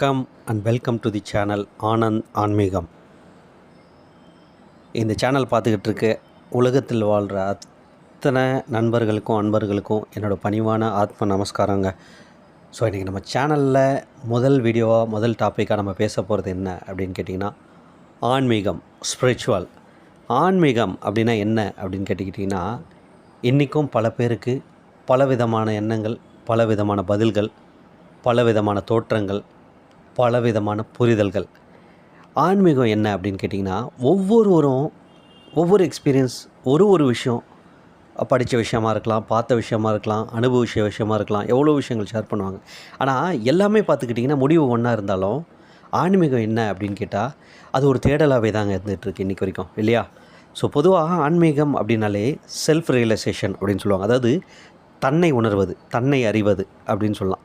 வணக்கம் and welcome to the channel Anand ஆன்மீகம் இந்த சேனல் பார்த்துக்கிட்டு இருக்க உலகத்தில் வாழ்கிற அத்தனை நண்பர்களுக்கும் அன்பர்களுக்கும் என்னோடய பணிவான ஆத்ம நமஸ்காரங்க. ஸோ இன்றைக்கி நம்ம சேனலில் முதல் வீடியோவாக முதல் டாப்பிக்காக நம்ம பேச போகிறது என்ன அப்படின்னு கேட்டிங்கன்னா ஆன்மீகம் ஸ்பிரிச்சுவல் ஆன்மீகம் அப்படின்னா என்ன அப்படின்னு கேட்டுக்கிட்டிங்கன்னா இன்றைக்கும் பல பேருக்கு பல விதமான எண்ணங்கள் பல விதமான பதில்கள் பல விதமான தோற்றங்கள் பல விதமான புரிதல்கள். ஆன்மீகம் என்ன அப்படின்னு கேட்டிங்கன்னா ஒவ்வொருவரும் ஒவ்வொரு எக்ஸ்பீரியன்ஸ் ஒரு ஒரு விஷயம் படித்த விஷயமா இருக்கலாம் பார்த்த விஷயமா இருக்கலாம் அனுபவிச்ச விஷயமா இருக்கலாம் எவ்வளோ விஷயங்கள் ஷேர் பண்ணுவாங்க. ஆனால் எல்லாமே பார்த்துக்கிட்டிங்கன்னா முடிவு ஒன்றா இருந்தாலும் ஆன்மீகம் என்ன அப்படின்னு கேட்டால் அது ஒரு தேடலாகவே தாங்க இருந்துகிட்ருக்கு இன்றைக்கி வரைக்கும் இல்லையா? ஸோ பொதுவாக ஆன்மீகம் அப்படின்னாலே செல்ஃப் ரியலைசேஷன் அப்படின்னு சொல்லுவாங்க. அதாவது தன்னை உணர்வது தன்னை அறிவது அப்படின்னு சொல்லலாம்.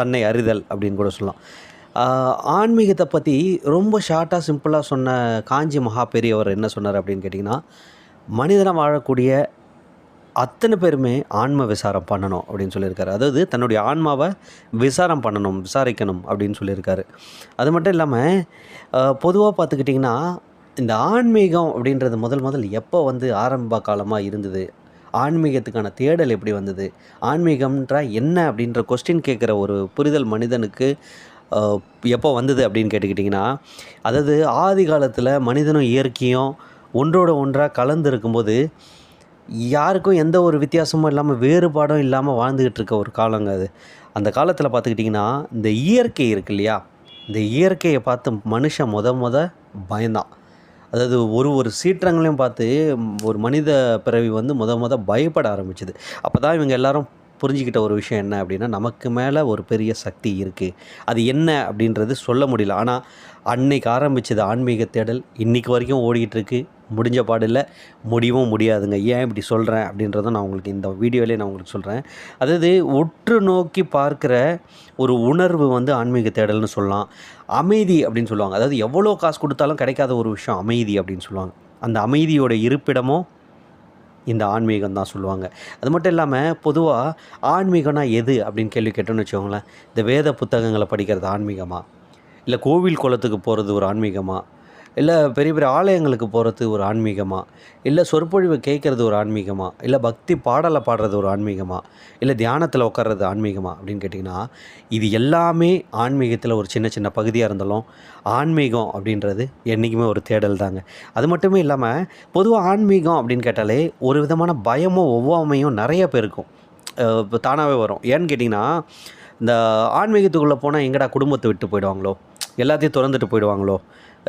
தன்னை அறிதல் அப்படின்னு கூட சொல்லலாம். ஆன்மீகத்தை பற்றி ரொம்ப ஷார்ட்டாக சிம்பிளாக சொன்ன காஞ்சி மகா பெரியவர் என்ன சொன்னார் அப்படின்னு கேட்டிங்கன்னா மனிதனாக வாழக்கூடிய அத்தனை பேருமே ஆன்ம விசாரம் பண்ணணும் அப்படின்னு சொல்லியிருக்காரு. அதாவது தன்னுடைய ஆன்மாவை விசாரம் பண்ணணும் விசாரிக்கணும் அப்படின்னு சொல்லியிருக்காரு. அது மட்டும் இல்லாமல் பொதுவாக பார்த்துக்கிட்டிங்கன்னா இந்த ஆன்மீகம் அப்படின்றது முதல் முதல் எப்போ வந்து ஆரம்ப காலமாக இருந்தது? ஆன்மீகத்துக்கான தேடல் எப்படி வந்தது? ஆன்மீகம்ன்ற என்ன அப்படின்ற கொஸ்டின் கேட்குற ஒரு புரிதல் மனிதனுக்கு எப்போ வந்தது அப்படின்னு கேட்டுக்கிட்டிங்கன்னா அதாவது ஆதி காலத்தில் மனிதனும் இயற்கையும் ஒன்றோட ஒன்றாக கலந்து இருக்கும்போது யாருக்கும் எந்த ஒரு வித்தியாசமும் இல்லாமல் வேறுபாடும் இல்லாமல் வாழ்ந்துக்கிட்டு இருக்க ஒரு காலங்க அது. அந்த காலத்தில் பார்த்துக்கிட்டிங்கன்னா இந்த இயற்கை இருக்கு இல்லையா? இந்த இயற்கையை பார்த்து மனுஷன் முத முத பயந்தான். அதாவது ஒரு ஒரு சீற்றங்களையும் பார்த்து ஒரு மனித பிறவி வந்து முத முத பயப்பட ஆரம்பிச்சுது. அப்போ தான் இவங்க எல்லாரும் புரிஞ்சுக்கிட்ட ஒரு விஷயம் என்ன அப்படின்னா நமக்கு மேலே ஒரு பெரிய சக்தி இருக்குது அது என்ன அப்படின்றது சொல்ல முடியல. ஆனால் அன்னைக்கு ஆரம்பித்தது ஆன்மீக தேடல் இன்றைக்கு வரைக்கும் ஓடிக்கிட்டு இருக்கு. முடிஞ்ச பாடில்லை முடியவும் முடியாதுங்க. ஏன் இப்படி சொல்கிறேன் அப்படின்றத நான் உங்களுக்கு இந்த வீடியோவிலே நான் உங்களுக்கு சொல்கிறேன் அதாவது உற்று நோக்கி பார்க்குற ஒரு உணர்வு வந்து ஆன்மீக தேடல்னு சொல்லலாம். அமைதி அப்படின்னு சொல்லுவாங்க. அதாவது எவ்வளோ காசு கொடுத்தாலும் கிடைக்காத ஒரு விஷயம் அமைதி அப்படின்னு சொல்லுவாங்க. அந்த அமைதியோட இருப்பிடமும் இந்த ஆன்மீகம் தான் சொல்லுவாங்க. அது மட்டும் இல்லாமல் பொதுவாக ஆன்மீகம்னா எது அப்படின்னு கேள்வி கேட்டோன்னு வச்சுக்கோங்களேன். இந்த வேத புத்தகங்களை படிக்கிறது ஆன்மீகமாக இல்லை கோவில் குளத்துக்கு போகிறது ஒரு ஆன்மீகமாக இல்லை பெரிய பெரிய ஆலயங்களுக்கு போகிறது ஒரு ஆன்மீகமாக இல்லை சொற்பொழிவு கேட்குறது ஒரு ஆன்மீகமாக இல்லை பக்தி பாடலை பாடுறது ஒரு ஆன்மீகமாக இல்லை தியானத்தில் உட்கார்றது ஆன்மீகமா? அப்படின்னு கேட்டிங்கன்னா இது எல்லாமே ஆன்மீகத்தில் ஒரு சின்ன சின்ன பகுதியாக இருந்தாலும் ஆன்மீகம் அப்படின்றது என்றைக்குமே ஒரு தேடல் தாங்க. அது மட்டுமே இல்லாமல் பொதுவாக ஆன்மீகம் அப்படின்னு கேட்டாலே ஒரு விதமான பயமும் ஒவ்வாமையும் நிறைய பேருக்கும் இப்போ தானாகவே வரும். ஏன்னு கேட்டிங்கன்னா இந்த ஆன்மீகத்துக்குள்ளே போனால் எங்கடா குடும்பத்தை விட்டு போயிடுவாங்களோ? எல்லாத்தையும் திறந்துட்டு போயிடுவாங்களோ?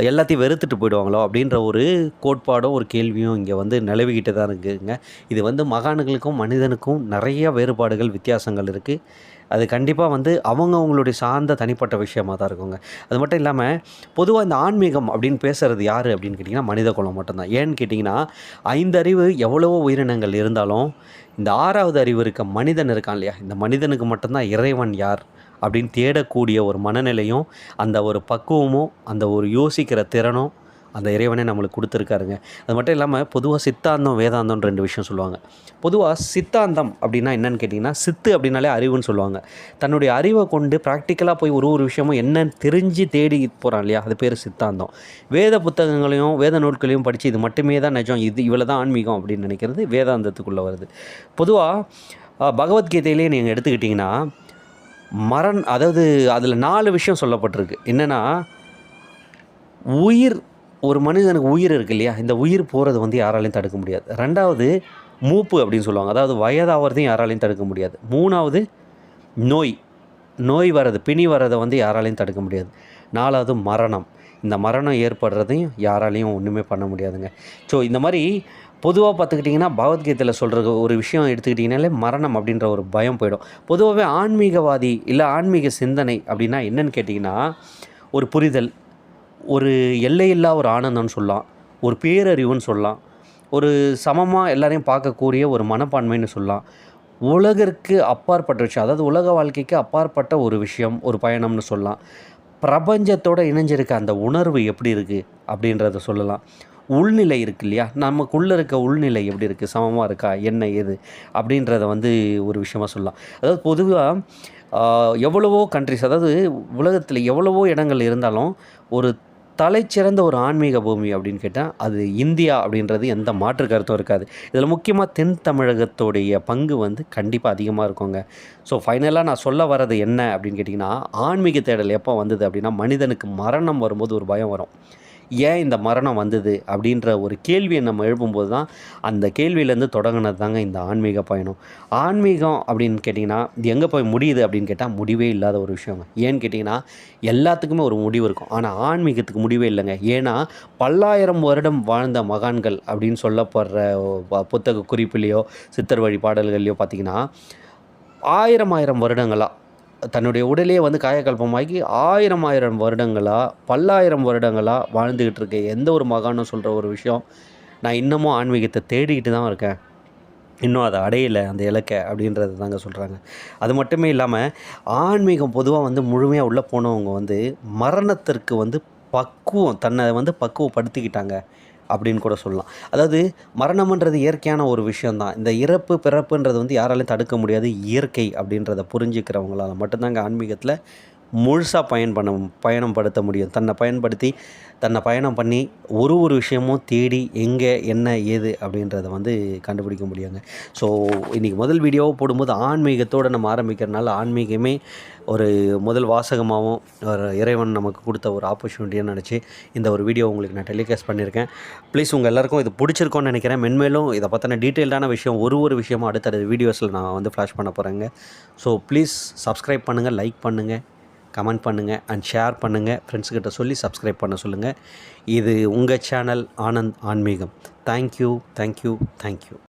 எல்லாத்தையும் வெறுத்துட்டு போயிடுவாங்களோ? அப்படின்ற ஒரு கோட்பாடும் ஒரு கேள்வியும் இங்கே வந்து நிலவிக்கிட்டு தான் இருக்குதுங்க இது வந்து மகான்களுக்கும் மனிதனுக்கும் நிறைய வேறுபாடுகள் வித்தியாசங்கள் இருக்குது அது கண்டிப்பாக வந்து அவங்க அவங்களுடைய சார்ந்த தனிப்பட்ட விஷயமாக தான் இருக்குங்க. அது மட்டும் இல்லாமல் பொதுவாக இந்த ஆன்மீகம் அப்படின்னு பேசுகிறது யார் அப்படின்னு கேட்டிங்கன்னா மனித குலம் மட்டும்தான். ஏன்னு கேட்டிங்கன்னா ஐந்தறிவு எவ்வளவோ உயிரினங்கள் இருந்தாலும் இந்த ஆறாவது அறிவு இருக்க மனிதன் இருக்கான் இல்லையா? இந்த மனிதனுக்கு மட்டும்தான் இறைவன் யார் அப்படின்னு தேடக்கூடிய ஒரு மனநிலையும் அந்த ஒரு பக்குவமும் அந்த ஒரு யோசிக்கிற திறனும் அந்த இறைவனே நம்மளுக்கு கொடுத்துருக்காருங்க. அது மட்டும் இல்லாமல் பொதுவாக சித்தாந்தம் வேதாந்தம் ரெண்டு விஷயம் சொல்லுவாங்க. பொதுவாக சித்தாந்தம் அப்படின்னா என்னன்னு கேட்டிங்கன்னா சித்து அப்படின்னாலே அறிவுன்னு சொல்லுவாங்க. தன்னுடைய அறிவை கொண்டு ப்ராக்டிக்கலாக போய் ஒரு ஒரு விஷயமும் என்னன்னு தெரிஞ்சு தேடி போகிறான் இல்லையா? அது பேர் சித்தாந்தம். வேத புத்தகங்களையும் வேத நூல்களையும் படித்து இது மட்டுமே தான் நிஜம். இது இவ்வளோ தான் ஆன்மீகம் அப்படின்னு நினைக்கிறது வேதாந்தத்துக்குள்ளே வருது. பொதுவாக பகவத்கீதையிலே நீங்கள் எடுத்துக்கிட்டிங்கன்னா மரண் அதாவது அதில் நாலு விஷயம் சொல்லப்பட்டிருக்கு. என்னென்னா உயிர் ஒரு மனிதனுக்கு உயிர் இருக்கு இல்லையா இந்த உயிர் போகிறது வந்து யாராலையும் தடுக்க முடியாது. ரெண்டாவது மூப்பு அப்படின்னு சொல்லுவாங்க. அதாவது வயதாகிறதையும் யாராலையும் தடுக்க முடியாது. மூணாவது நோய். நோய் வர்றது பிணி வர்றதை வந்து யாராலையும் தடுக்க முடியாது. நாலாவது மரணம். இந்த மரணம் ஏற்படுறதையும் யாராலையும் ஒன்றுமே பண்ண முடியாதுங்க. ஸோ இந்த மாதிரி பொதுவாக பார்த்துக்கிட்டிங்கன்னா பகவத்கீதையில் சொல்கிற ஒரு விஷயம் எடுத்துக்கிட்டிங்கனாலே மரணம் அப்படின்ற ஒரு பயம் போயிடும். பொதுவாகவே ஆன்மீகவாதி இல்லை ஆன்மீக சிந்தனை அப்படின்னா என்னன்னு கேட்டிங்கன்னா ஒரு புரிதல் ஒரு எல்லையில்லா ஒரு ஆனந்தம்னு சொல்லலாம். ஒரு பேரறிவுன்னு சொல்லலாம். ஒரு சமமாக எல்லாரையும் பார்க்கக்கூடிய ஒரு மனப்பான்மைன்னு சொல்லலாம். உலகிற்கு அப்பாற்பட்ட விஷயம் அதாவது உலக வாழ்க்கைக்கு அப்பாற்பட்ட ஒரு விஷயம் ஒரு பயணம்னு சொல்லலாம். பிரபஞ்சத்தோடு இணைஞ்சிருக்க அந்த உணர்வு எப்படி இருக்குது அப்படின்றத சொல்லலாம். உள்நிலை இருக்கு இல்லையா? நமக்குள்ளே இருக்க உள்நிலை எப்படி இருக்குது சமமாக இருக்கா? என்ன ஏது? அப்படின்றத வந்து ஒரு விஷயமா சொல்லலாம். அதாவது பொதுவாக எவ்வளவோ கண்ட்ரிஸ் அதாவது உலகத்தில் எவ்வளவோ இடங்கள் இருந்தாலும் ஒரு தலைச்சிறந்த ஒரு ஆன்மீக பூமி அப்படின்னு கேட்டால் அது இந்தியா அப்படின்றது எந்த மாற்று கருத்தும் இருக்காது. இதில் முக்கியமாக தென் தமிழகத்தோடைய பங்கு வந்து கண்டிப்பாக அதிகமாக இருக்குங்க. ஸோ ஃபைனலாக நான் சொல்ல வர்றது என்ன அப்படின்னு கேட்டிங்கன்னா ஆன்மீக தேடல் எப்போ வந்தது அப்படின்னா மனிதனுக்கு மரணம் வரும்போது ஒரு பயம் வரும். ஏன் இந்த மரணம் வந்தது அப்படின்ற ஒரு கேள்வியை நம்ம எழுப்பும்போது தான் அந்த கேள்வியிலேருந்து தொடங்கினது தாங்க இந்த ஆன்மீக பயணம். ஆன்மீகம் அப்படின்னு கேட்டிங்கன்னா இது எங்கே போய் முடியுது அப்படின்னு கேட்டால் முடிவே இல்லாத ஒரு விஷயங்க. ஏன்னு கேட்டிங்கன்னா எல்லாத்துக்குமே ஒரு முடிவு இருக்கும். ஆனால் ஆன்மீகத்துக்கு முடிவே இல்லைங்க. ஏன்னா பல்லாயிரம் வருடம் வாழ்ந்த மகான்கள் அப்படின்னு சொல்லப்படுற ப- புத்தக குறிப்புலேயோ சித்தர் வழி பாடல்கள்லையோ பார்த்திங்கன்னா ஆயிரம் ஆயிரம் வருடங்களாக தன்னுடைய உடலே வந்து காயக்கல்பமாகி ஆயிரம் ஆயிரம் வருடங்களாக பல்லாயிரம் வருடங்களாக வாழ்ந்துக்கிட்டு இருக்க எந்த ஒரு மகானும் சொல்கிற ஒரு விஷயம் நான் இன்னமும் ஆன்மீகத்தை தேடிக்கிட்டு தான் இருக்கேன். இன்னும் அதை அடையலை அந்த இலக்கை அப்படின்றது தாங்க சொல்கிறாங்க அது மட்டுமே இல்லாமல் ஆன்மீகம் பொதுவாக வந்து முழுமையாக உள்ளே போனவங்க வந்து மரணத்திற்கு வந்து பக்குவம் தன்னை வந்து பக்குவப்படுத்திக்கிட்டாங்க. அப்படின்னு கூட சொல்லலாம். அதாவது மரணம்ன்றது இயற்கையான ஒரு விஷயந்தான் இந்த இறப்பு பிறப்புன்றது வந்து யாராலையும் தடுக்க முடியாது. இயற்கை அப்படின்றத புரிஞ்சுக்கிறவங்களால் மட்டும்தாங்க ஆன்மீகத்தில் முழுசாக பயன் பண்ண பயணம் படுத்த முடியும். தன்னை பயன்படுத்தி தன்னை பயணம் பண்ணி ஒரு ஒரு விஷயமும் தேடி எங்கே என்ன ஏது அப்படின்றத வந்து கண்டுபிடிக்க முடியுங்க. ஸோ இன்றைக்கி முதல் வீடியோவை போடும்போது ஆன்மீகத்தோடு நம்ம ஆரம்பிக்கிறனால ஆன்மீகமே ஒரு முதல் வாசகமாகவும் ஒரு இறைவன் நமக்கு கொடுத்த ஒரு ஆப்பர்ச்சுனிட்டியாக நினச்சி இந்த ஒரு வீடியோ உங்களுக்கு நான் டெலிகாஸ்ட் பண்ணியிருக்கேன். ப்ளீஸ் உங்கள் எல்லாருக்கும் இது பிடிச்சிருக்கோன்னு நினைக்கிறேன். மென்மேலும் இதை பற்றின டீட்டெயில்டான விஷயம் ஒரு ஒரு விஷயமும் அடுத்தடுத்த வீடியோஸில் நான் வந்து ஃப்ளாஷ் பண்ண போகிறேங்க ஸோ ப்ளீஸ் சப்ஸ்கிரைப் பண்ணுங்கள் லைக் பண்ணுங்கள் கமெண்ட் பண்ணுங்கள் அண்ட் ஷேர் பண்ணுங்கள் ஃப்ரெண்ட்ஸ்கிட்ட சொல்லி சப்ஸ்கிரைப் பண்ண சொல்லுங்கள் இது உங்கள் சேனல் ஆனந்த் ஆன்மீகம். Thank you thank you thank you